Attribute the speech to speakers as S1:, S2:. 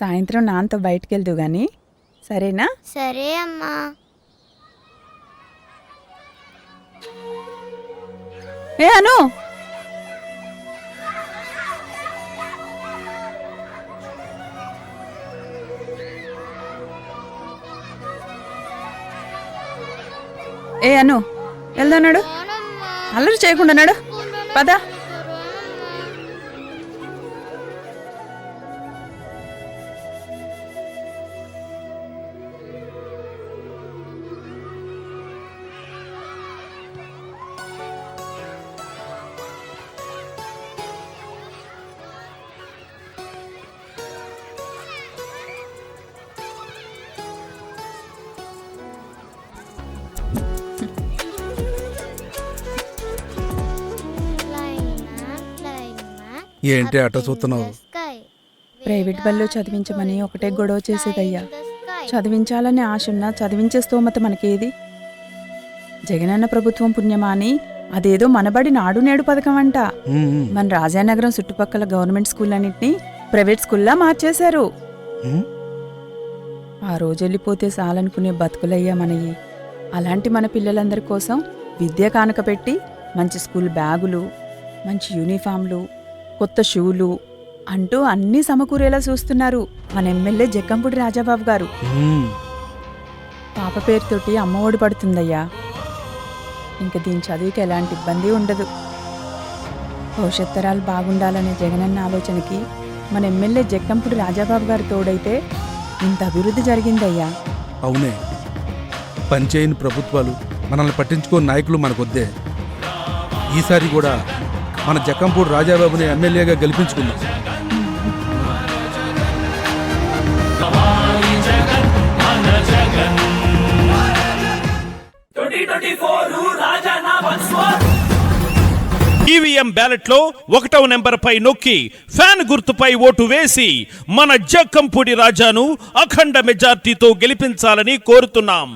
S1: సాయంత్రం నాన్నతో బయటికి వెళ్దు గాని. సరేనా?
S2: సరే అమ్మా.
S1: ఏ అను! ఏ అను! వెళ్దాన్నాడు. అల్లరి చేయకుండా నాడు. పద.
S3: ఏంటి అట్ట చూస్తున్నావు.
S1: ప్రైవేట్ బడిలో చదివించమని ఒకటే గొడవ చేసేదయ్యా. చదివించాలనే ఆశ ఉన్నా చదివించే స్తోమత మనకేది జగనన్న ప్రభుత్వం పుణ్యమా అని అదేదో మనబడి నాడు నేడు పథకం అంట మన రాజానగరం చుట్టుపక్కల గవర్నమెంట్ స్కూల్ అన్నింటినీ ప్రైవేట్ స్కూల్లా మార్చేశారు. ఆ రోజు వెళ్ళిపోతే చాలనుకునే బతుకులయ్యా మనయి అలాంటి మన పిల్లలందరి కోసం విద్య కానుక పెట్టి మంచి స్కూల్ బ్యాగులు మంచి యూనిఫామ్లు కొత్త షూలు అంటూ అన్నీ సమకూరేలా చూస్తున్నారు మన ఎమ్మెల్యే జక్కంపూడి రాజాబాబు గారు. పాప పేరుతోటి అమ్మఒడి పడుతుందయ్యా. ఇంక దీని చదువుకి ఎలాంటి ఇబ్బంది ఉండదు. భవిష్యత్ తరాలు బాగుండాలనే జగనన్న ఆలోచనకి మన ఎమ్మెల్యే జక్కంపూడి రాజాబాబు గారు తోడైతే ఇంత అభివృద్ధి జరిగిందయ్యా.
S3: అవునే. పనిచేయని ప్రభుత్వాలు మనల్ని పట్టించుకోని నాయకులు మనకొద్దే. ఈసారి కూడా మన జక్కంపూడి రాజాబాబుని ఎమ్మెల్యేగా గెలిపించుకుందాం.
S4: ఈవీఎం బ్యాలెట్లో ఒకటవ నెంబర్ పై నొక్కి ఫ్యాన్ గుర్తుపై ఓటు వేసి మన జక్కంపూడి రాజాను అఖండ మెజార్టీతో గెలిపించాలని కోరుతున్నాం.